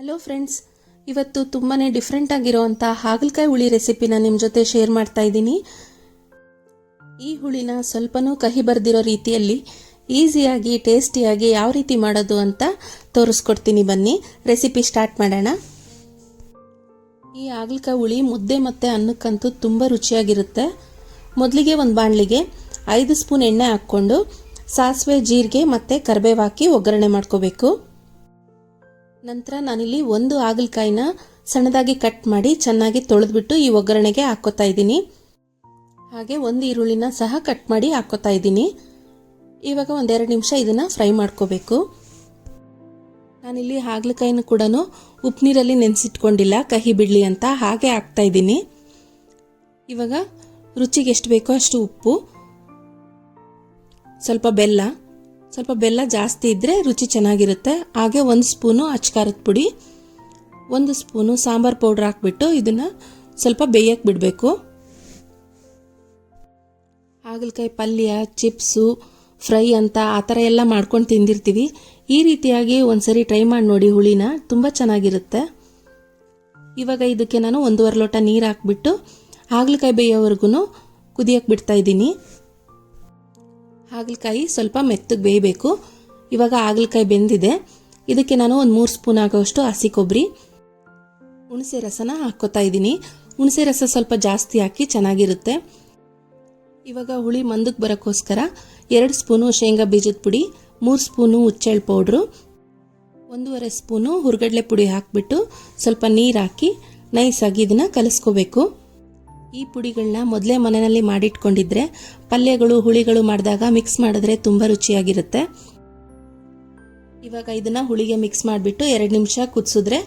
Hello friends ಇವತ್ತು ತುಂಬಾ different ಆಗಿರೋವಂಥ ಹಾಗಲಕಾಯಿ ಹುಳಿ ರೆಸಿಪಿನ ನಿಮ್ಮ ಜೊತೆ ಶೇರ್ ಮಾಡ್ತಾ ಇದ್ದೀನಿ. ಈ ಹುಳಿನ ಸ್ವಲ್ಪನೂ ಕಹಿ ಬರ್ದಿರೋ ರೀತಿಯಲ್ಲಿ ಈಸಿಯಾಗಿ ಟೇಸ್ಟಿಯಾಗಿ ಯಾವ ರೀತಿ ಮಾಡೋದು ಅಂತ ತೋರಿಸ್ಕೊಡ್ತೀನಿ ಬನ್ನಿ. ರೆಸಿಪಿ ಸ್ಟಾರ್ಟ್ ಮಾಡೋಣ. ಈ ಹಾಗಲಕಾಯಿ ಹುಳಿ ಮುದ್ದೆ ಮತ್ತು ಅನ್ನಕ್ಕಂತೂ ತುಂಬ ರುಚಿಯಾಗಿರುತ್ತೆ. ಮೊದಲಿಗೆ ಒಂದು ಬಾಣಲಿಗೆ ಐದು ಸ್ಪೂನ್ ಎಣ್ಣೆ ಹಾಕ್ಕೊಂಡು ಸಾಸಿವೆ, ಜೀರಿಗೆ ಮತ್ತು ಕರಿಬೇವು ಹಾಕಿ ಒಗ್ಗರಣೆ ಮಾಡ್ಕೋಬೇಕು. ನಂತರ ನಾನಿಲ್ಲಿ ಒಂದು ಹಾಗಲಕಾಯಿನ ಸಣ್ಣದಾಗಿ ಕಟ್ ಮಾಡಿ ಚೆನ್ನಾಗಿ ತೊಳೆದ್ಬಿಟ್ಟು ಈ ಒಗ್ಗರಣೆಗೆ ಹಾಕೋತಾ ಇದ್ದೀನಿ. ಹಾಗೆ ಒಂದು ಈರುಳ್ಳಿನ ಸಹ ಕಟ್ ಮಾಡಿ ಹಾಕೋತಾ ಇದ್ದೀನಿ. ಇವಾಗ ಒಂದೆರಡು ನಿಮಿಷ ಇದನ್ನು ಫ್ರೈ ಮಾಡ್ಕೋಬೇಕು. ನಾನಿಲ್ಲಿ ಹಾಗಲಕಾಯಿನ ಕೂಡ ಉಪ್ಪು ನೀರಲ್ಲಿ ನೆನೆಸಿಟ್ಕೊಂಡಿಲ್ಲ, ಕಹಿ ಬಿಡಲಿ ಅಂತ ಹಾಗೆ ಹಾಕ್ತಾ ಇದ್ದೀನಿ. ಇವಾಗ ರುಚಿಗೆ ಎಷ್ಟು ಬೇಕೋ ಅಷ್ಟು ಉಪ್ಪು, ಸ್ವಲ್ಪ ಬೆಲ್ಲ ಸ್ವಲ್ಪ ಬೆಲ್ಲ ಜಾಸ್ತಿ ಇದ್ದರೆ ರುಚಿ ಚೆನ್ನಾಗಿರುತ್ತೆ. ಹಾಗೆ ಒಂದು ಸ್ಪೂನು ಅಚ್ಕಾರದ ಪುಡಿ, ಒಂದು ಸ್ಪೂನು ಸಾಂಬಾರು ಪೌಡ್ರ್ ಹಾಕ್ಬಿಟ್ಟು ಇದನ್ನು ಸ್ವಲ್ಪ ಬೇಯಕ್ಕೆ ಬಿಡಬೇಕು. ಹಾಗಲಕಾಯಿ ಪಲ್ಯ, ಚಿಪ್ಸು, ಫ್ರೈ ಅಂತ ಆ ಥರ ಎಲ್ಲ ಮಾಡ್ಕೊಂಡು ತಿಂದಿರ್ತೀವಿ. ಈ ರೀತಿಯಾಗಿ ಒಂದ್ಸರಿ ಟ್ರೈ ಮಾಡಿ ನೋಡಿ ಹುಳಿನ, ತುಂಬ ಚೆನ್ನಾಗಿರುತ್ತೆ. ಇವಾಗ ಇದಕ್ಕೆ ನಾನು ಒಂದೂವರೆ ಲೋಟ ನೀರು ಹಾಕ್ಬಿಟ್ಟು ಹಾಗಲಕಾಯಿ ಬೇಯೋವರೆಗೂ ಕುದಿಯಕ್ಕೆ ಬಿಡ್ತಾ ಇದ್ದೀನಿ. ಹಾಗಲಕಾಯಿ ಸ್ವಲ್ಪ ಮೆತ್ತಗೆ ಬೇಯಬೇಕು. ಇವಾಗ ಹಾಗಲಕಾಯಿ ಬೆಂದಿದೆ. ಇದಕ್ಕೆ ನಾನು ಒಂದು ಮೂರು ಸ್ಪೂನ್ ಆಗೋಷ್ಟು ಹಸಿ ಕೊಬ್ಬರಿ ಹುಣಸೆ ರಸನ ಹಾಕ್ಕೋತಾ ಇದ್ದೀನಿ. ಹುಣಸೆ ರಸ ಸ್ವಲ್ಪ ಜಾಸ್ತಿ ಹಾಕಿ ಚೆನ್ನಾಗಿರುತ್ತೆ. ಇವಾಗ ಹುಳಿ ಮಂದಕ್ಕೆ ಬರೋಕ್ಕೋಸ್ಕರ ಎರಡು ಸ್ಪೂನು ಶೇಂಗಾ ಬೀಜದ ಪುಡಿ, ಮೂರು ಸ್ಪೂನು ಹುಚ್ಚೆಳ್ಳು ಪೌಡ್ರು, ಒಂದೂವರೆ ಸ್ಪೂನು ಹುರ್ಗಡ್ಲೆ ಪುಡಿ ಹಾಕಿಬಿಟ್ಟು ಸ್ವಲ್ಪ ನೀರು ಹಾಕಿ ನೈಸಾಗಿ ಇದನ್ನು ಕಲಿಸ್ಕೋಬೇಕು. ಈ ಪುಡಿಗಳನ್ನ ಮೊದಲೇ ಮನೆಯಲ್ಲಿ ಮಾಡಿಟ್ಕೊಂಡಿದ್ರೆ ಪಲ್ಯಗಳು, ಹುಳಿಗಳು ಮಾಡಿದಾಗ ಮಿಕ್ಸ್ ಮಾಡಿದ್ರೆ ತುಂಬ ರುಚಿಯಾಗಿರುತ್ತೆ. ಇವಾಗ ಇದನ್ನು ಹುಳಿಗೆ ಮಿಕ್ಸ್ ಮಾಡಿಬಿಟ್ಟು ಎರಡು ನಿಮಿಷ ಕುದಿಸಿದ್ರೆ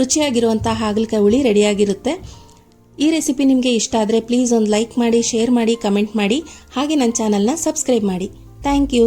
ರುಚಿಯಾಗಿರುವಂಥ ಹಾಗಲಕಾಯಿ ಹುಳಿ ರೆಡಿಯಾಗಿರುತ್ತೆ. ಈ ರೆಸಿಪಿ ನಿಮಗೆ ಇಷ್ಟ ಆದರೆ ಪ್ಲೀಸ್ ಒಂದು ಲೈಕ್ ಮಾಡಿ ಶೇರ್ ಮಾಡಿ ಕಮೆಂಟ್ ಮಾಡಿ. ಹಾಗೆ ನನ್ನ ಚಾನಲ್ನ ಸಬ್ಸ್ಕ್ರೈಬ್ ಮಾಡಿ. Thank you